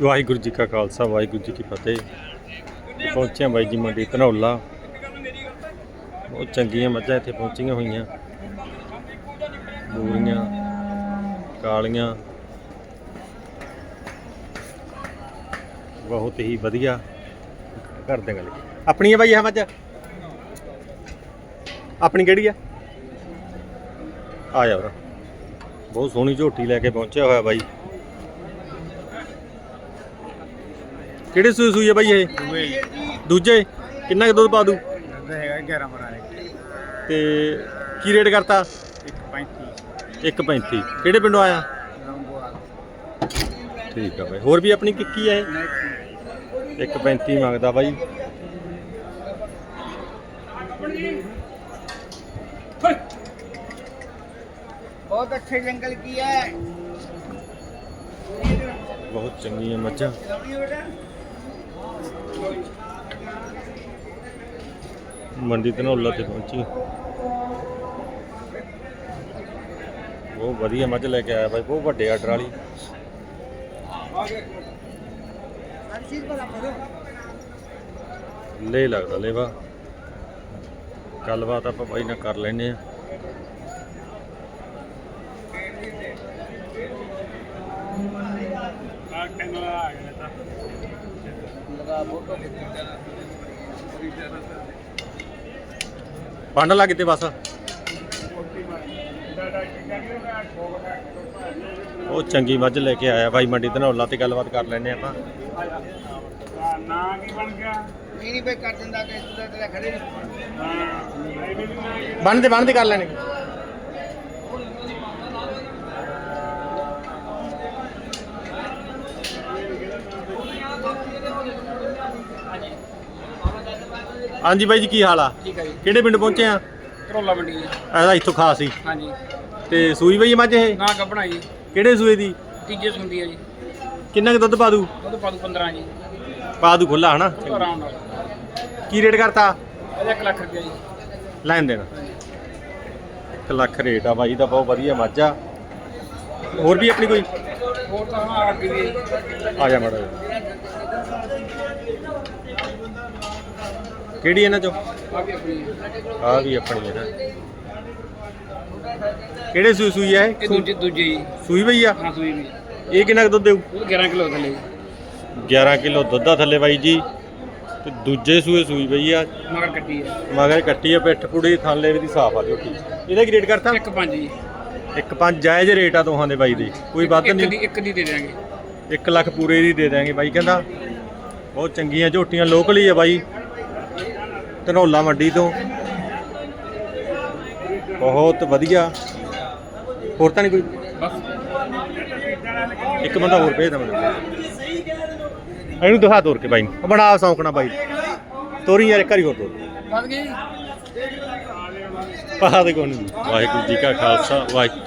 ਵਾਹਿਗੁਰੂ ਜੀ ਕਾ ਖਾਲਸਾ, ਵਾਹਿਗੁਰੂ ਜੀ ਕੀ ਫਤਿਹ। ਪਹੁੰਚਿਆ ਬਾਈ ਜੀ ਮੰਡੀ ਧਨੌਲਾ। ਬਹੁਤ ਚੰਗੀਆਂ ਮੱਝਾਂ ਇੱਥੇ ਪਹੁੰਚੀਆਂ ਹੋਈਆਂ। ਬੂਰੀਆਂ, ਕਾਲੀਆਂ। ਬਹੁਤ ਹੀ ਵਧੀਆ। ਕਰਦੇ ਗੱਲ। ਆਪਣੀ ਹੈ ਬਾਈ ਇਹ ਮੱਝ? ਆਪਣੀ ਕਿਹੜੀ ਆ? ਆ ਜਾ ਬਹੁਤ ਸੋਹਣੀ ਝੋਟੀ ਲੈ ਕੇ ਪਹੁੰਚਿਆ ਹੋਇਆ ਬਾਈ। ਕਿਹੜੇ ਸੂਈ ਸੂਈ ਬਾਈ ਇਹ? ਦੂਜੇ? ਕਿੰਨਾ ਕੁ ਦੁੱਧ ਪਾ ਦੂ ਦੁੱਧ ਹੈਗਾ 11 ਤੇ ਕੀ ਰੇਟ ਕਰਤਾ? 135 1.35 ਕਿਹੜੇ ਪਿੰਡੋਂ ਆਇਆ? ਠੀਕ ਆ ਬਾਈ। ਹੋਰ ਵੀ ਆਪਣੀ ਕਿੱਕੀ ਆ ਇਹ? 1.35 ਮੰਗਦਾ ਬਾਈ। ਬਹੁਤ ਅੱਛੇ ਜੰਗਲ ਕੀ ਹੈ। ਬਹੁਤ ਚੰਗੀਆਂ ਮੱਝਾਂ। ਮੰਡੀ ਧਨੌਲਾ ਤੇ ਪਹੁੰਚੀ। ਬਹੁਤ ਵਧੀਆ ਮੱਝ ਲੈ ਕੇ ਆਇਆ ਬਾਈ, ਬਹੁਤ ਵੱਡੇ ਆਰਡਰ ਵਾਲੀ। ਲੈ ਲੱਗਦਾ ਲੇਵਾ। ਗੱਲਬਾਤ ਆਪਾਂ ਬਾਈ ਨਾਲ ਕਰ ਲੈਨੇ ਆ ਪੰਡ ਲਾ ਕਿਤੇ ਬਸ। ਉਹ ਚੰਗੀ ਮੱਝ ਲੈ ਕੇ ਆਇਆ ਬਾਈ ਮੰਡੀ ਧਨੌਲਾ ਤੇ ਗੱਲਬਾਤ ਕਰ ਲੈਨੇ ਆਪਾਂ। ਨਾ ਕੀ ਬਣ ਗਿਆ ਨਹੀਂ ਨਹੀਂ ਬਈ ਕਰ ਦਿੰਦਾ ਕਿ ਤੂੰ ਤੇਰਾ ਖੜੇ ਬਣਦੇ ਬਣਦੇ ਕਰ ਲੈਣੇ। ਹਾਂਜੀ ਬਾਈ ਜੀ ਕੀ ਹਾਲ ਆ? ਠੀਕ ਹੈ ਜੀ। ਕਿਹੜੇ ਪਿੰਡ ਪਹੁੰਚੇ ਆ? ਕਰੋਲਾ ਮੰਡੀ ਜੀ। ਐਦਾ ਇੱਥੋਂ ਖਾਸ ਹੀ। ਹਾਂਜੀ। ਤੇ ਸੂਈ ਬਈ ਮੱਝ ਇਹ? ਨਾ ਕੱਪਣਾ ਜੀ। ਕਿਹੜੇ ਸੂਏ ਦੀ? ਤੀਜੇ ਸੁੰਦੀ ਹੈ ਜੀ। ਕਿੰਨਾ ਕੁ ਦੁੱਧ ਪਾ ਦੂ? ਉਹਦੇ ਪਾ ਦੂ 15 ਜੀ। ਪਾ ਦੂ ਖੁੱਲਾ ਹਨਾ? ਆਰਾਮ ਨਾਲ। ਕੀ ਰੇਟ ਕਰਤਾ? ਇਹਦਾ 1 ਲੱਖ ਰੁਪਇਆ ਜੀ। ਲੈਣ ਦੇਣਾ। 1 ਲੱਖ ਰੇਟ ਆ ਬਾਈ ਦਾ ਬਹੁਤ ਵਧੀਆ ਮੱਝ ਆ। ਹੋਰ ਵੀ ਆਪਣੀ ਕੋਈ? ਹੋਰ ਤਾਂ ਹਾਂ ਅੱਗੇ ਵੀ ਆ ਜਾ ਮੜਾ ਕਿਹੜੀ ਇਹਨਾਂ ਚੋਂ? ਆ ਵੀ ਆਪਣੀ ਹੈ ਕਿਹੜੇ ਸੂਈ ਸੂਈ ਹੈ ਇਹ? ਦੂਜੇ ਦੂਜੇ। ਜੀ ਸੂਈ ਆ? ਹਾਂ ਸੂਈ ਵੀ ਇਹ ਕਿੰਨਾ ਕੁ ਦੁੱਧ ਦੇਊ? ਉਹ 11 ਕਿਲੋ ਥੱਲੇ। ਜੀ 11 ਕਿਲੋ ਦੁੱਧ ਆ ਥੱਲੇ ਬਾਈ ਜੀ। ਤੇ ਦੂਜੇ ਸੂਏ ਸੂਈ ਆ। ਮਗਰ ਕੱਟੀ ਹੈ ਮਗਰ ਕੱਟੀ ਆ ਪਿੱਠ ਪੁੜੀ ਥੱਲੇ ਵੀ ਦੀ ਸਾਫ਼ ਆ ਝੋਟੀ ਇਹਦਾ ਕੀ ਰੇਟ ਕਰਤਾ? ਇੱਕ ਪੰਜ ਜੀ। ਇੱਕ ਪੰਜ ਜਾਇਜ਼ ਰੇਟ ਆ ਦੋਹਾਂ ਦੇ ਬਾਈ ਦੇ। ਕੋਈ ਵੱਧ ਇੱਕ ਦੀ ਨਹੀਂ ਇੱਕ ਦੀ ਦੇ ਦਿਆਂਗੇ। 1 ਲੱਖ ਪੂਰੇ ਦੀ ਦੇ ਦਾਂਗੇ ਬਾਈ ਕਹਿੰਦਾ। ਬਹੁਤ ਚੰਗੀਆਂ ਝੋਟੀਆਂ ਲੋਕਲ ਹੀ ਆ ਬਾਈ। ਧਨੌਲਾ ਮੰਡੀ ਤੋਂ। ਬਹੁਤ ਵਧੀਆ। ਹੋਰ ਤਾਂ ਨਹੀਂ ਕੋਈ? ਬਸ ਇੱਕ ਬੰਦਾ ਹੋਰ ਭੇਜਦਾ ਮੈਨੂੰ। ਇਹਨੂੰ ਦਿਖਾ ਤੋਰ ਕੇ ਬਾਈ। ਨੂੰ ਉਹ ਬਣਾ ਸੌਂਕਣਾ ਬਾਈ। ਤੋਰੀ ਯਾਰ ਇੱਕ ਵਾਰੀ ਹੋਰ ਤੋਰ। ਬਸ ਗਈ। ਪਹਾ ਦੇ ਕੋਣ ਵਾਹਿਗੁਰੂ ਜੀ ਕਾ ਖਾਲਸਾ ਵਾਹਿਗੁਰੂ